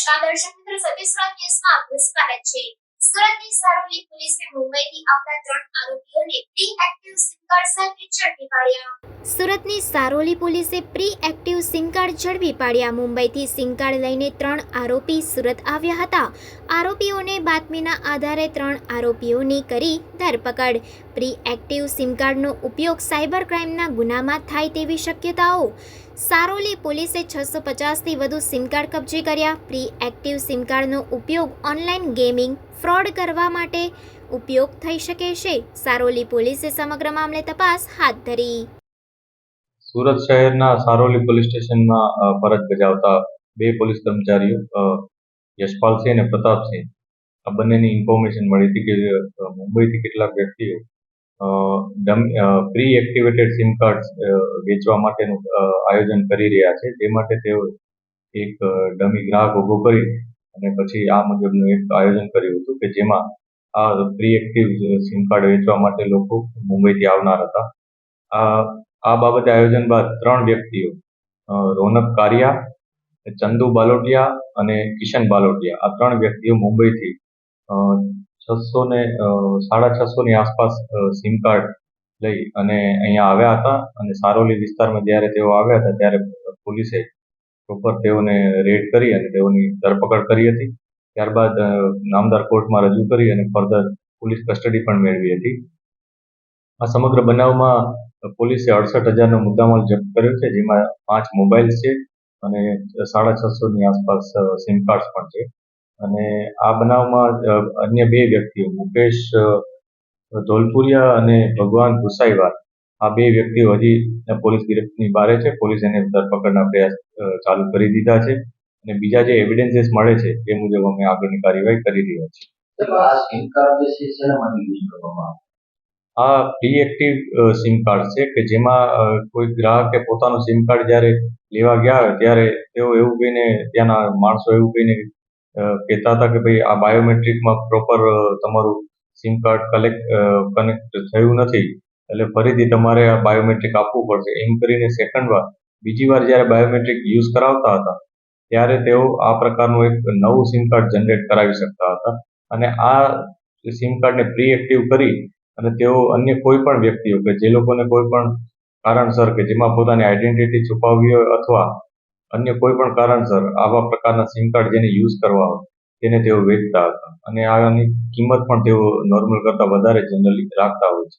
નમસ્કાર દર્શક મિત્રો સતીશ રાજ ન્યૂઝમાં આપનું સ્વાગત છે સુરતની સારોલી પોલીસે મુંબઈથી આવતા ત્રણ આરોપીઓને પ્રી એક્ટિવ સિમ કાર્ડ સુરતની સારોલી પોલીસે પ્રી એક્ટિવ સિમ કાર્ડ ઝડપી પાડ્યા. મુંબઈથી સિમ કાર્ડ લઈને ત્રણ આરોપી સુરત આવ્યા હતા. આરોપીઓને બાતમીના આધારે ત્રણ આરોપીઓની કરી ધરપકડ. પ્રી એક્ટિવ સિમ કાર્ડનો ઉપયોગ સાયબર ક્રાઇમના ગુનામાં થાય તેવી શક્યતાઓ. સારોલી પોલીસે છસો પચાસથી વધુ સિમ કાર્ડ કબજે કર્યા. પ્રી એક્ટિવ સિમ કાર્ડનો ઉપયોગ ઓનલાઈન ગેમિંગ, ફ્રોડ કરવા માટે ઉપયોગ થઈ શકે છે. સારોલી પોલીસે સમગ્ર મામલે તપાસ હાથ ધરી. સુરત શહેરના સારોલી પોલીસ સ્ટેશનમાં ફરજ બજાવતા બે પોલીસ કર્મચારીઓ યશપાલસિંહ અને પ્રતાપસિંહ, આ બંનેની ઇન્ફોર્મેશન મળી હતી કે મુંબઈથી કેટલાક વ્યક્તિઓ પ્રી એક્ટિવેટેડ સિમ કાર્ડ વેચવા માટેનું આયોજન કરી રહ્યા છે. તે માટે તેઓ એક ડમી ગ્રાહક ઊભો કરી અને પછી આ મુજબનું એક આયોજન કર્યું હતું કે જેમાં આ પ્રી એક્ટિવ સિમ કાર્ડ વેચવા માટે લોકો મુંબઈથી આવનાર હતા. આ આ બાબતે આયોજન બાદ ત્રણ વ્યક્તિઓ રોનક કારિયા, ચંદુ બાલોટિયા અને કિશન બાલોટિયા, આ ત્રણ વ્યક્તિઓ મુંબઈથી છસો ને સાડા છસો ની આસપાસ સિમ કાર્ડ લઈ અને અહીંયા આવ્યા હતા અને સારોલી વિસ્તારમાં જ્યારે તેઓ આવ્યા હતા ત્યારે પોલીસે પ્રોપર તેઓને રેડ કરી અને તેઓની ધરપકડ કરી હતી. ત્યારબાદ નામદાર કોર્ટમાં રજૂ કરી અને ફર્ધર પોલીસ કસ્ટડી પણ મેળવી હતી. આ સમગ્ર બનાવમાં પોલીસે અડસઠ હજારનો મુદ્દામાલ જપ્ત કર્યો છે, જેમાં પાંચ મોબાઈલ છે અને સાડા છસોની આસપાસ સિમ કાર્ડ્સ પણ છે. અને આ બનાવમાં અન્ય બે વ્યક્તિઓ, મુકેશ ધોલપુરિયા અને ભગવાન ભુસાઈવાર આ બે વ્યક્તિઓ હજી પોલીસ ગિરફ્તની બહાર છે. પોલીસ એને ધરપકડના પ્રયાસ ચાલુ કરી દીધા છે. અને બીજા જે એવિડન્સીસ મળે છે, એ મુજબ અમે આગળની કાર્યવાહી કરી રહ્યા છીએ. આ સિમ કાર્ડ જે છે શેના માટે યુઝ કરવામાં આવે આ પ્રી એક્ટિવ સિમ કાર્ડ છે કે જેમાં કોઈ ગ્રાહકે પોતાનું સિમ કાર્ડ જ્યારે લેવા ગયા હોય ત્યારે તેઓ એવું કહીને ત્યાંના માણસો એવું કહીને કહેતા હતા કે ભાઈ આ બાયોમેટ્રિકમાં પ્રોપર તમારું સિમ કાર્ડ કલેક્ટ કનેક્ટ થયું નથી. એટલે ફરીથી તમારે આ બાયોમેટ્રિક આપવું પડશે. એમ કરીને સેકન્ડ વાર, બીજી વાર જ્યારે બાયોમેટ્રિક યુઝ કરાવતા હતા, ત્યારે તેઓ આ પ્રકારનું એક નવું સિમ કાર્ડ જનરેટ કરાવી શકતા હતા. અને આ સિમ કાર્ડને પ્રી એક્ટિવ કરી અને તેઓ અન્ય કોઈ પણ વ્યક્તિઓ કે જે લોકોને કોઈ પણ કારણસર કે જેમાં પોતાની આઈડેન્ટિટી છુપાવવી હોય અથવા અન્ય કોઈ પણ કારણસર આવા પ્રકારના સિમ કાર્ડ જેને યુઝ કરવા હોય, તેને તેઓ વેચતા હતા. અને આની કિંમત પણ તેઓ નોર્મલ કરતાં વધારે જનરલી રાખતા હોય છે.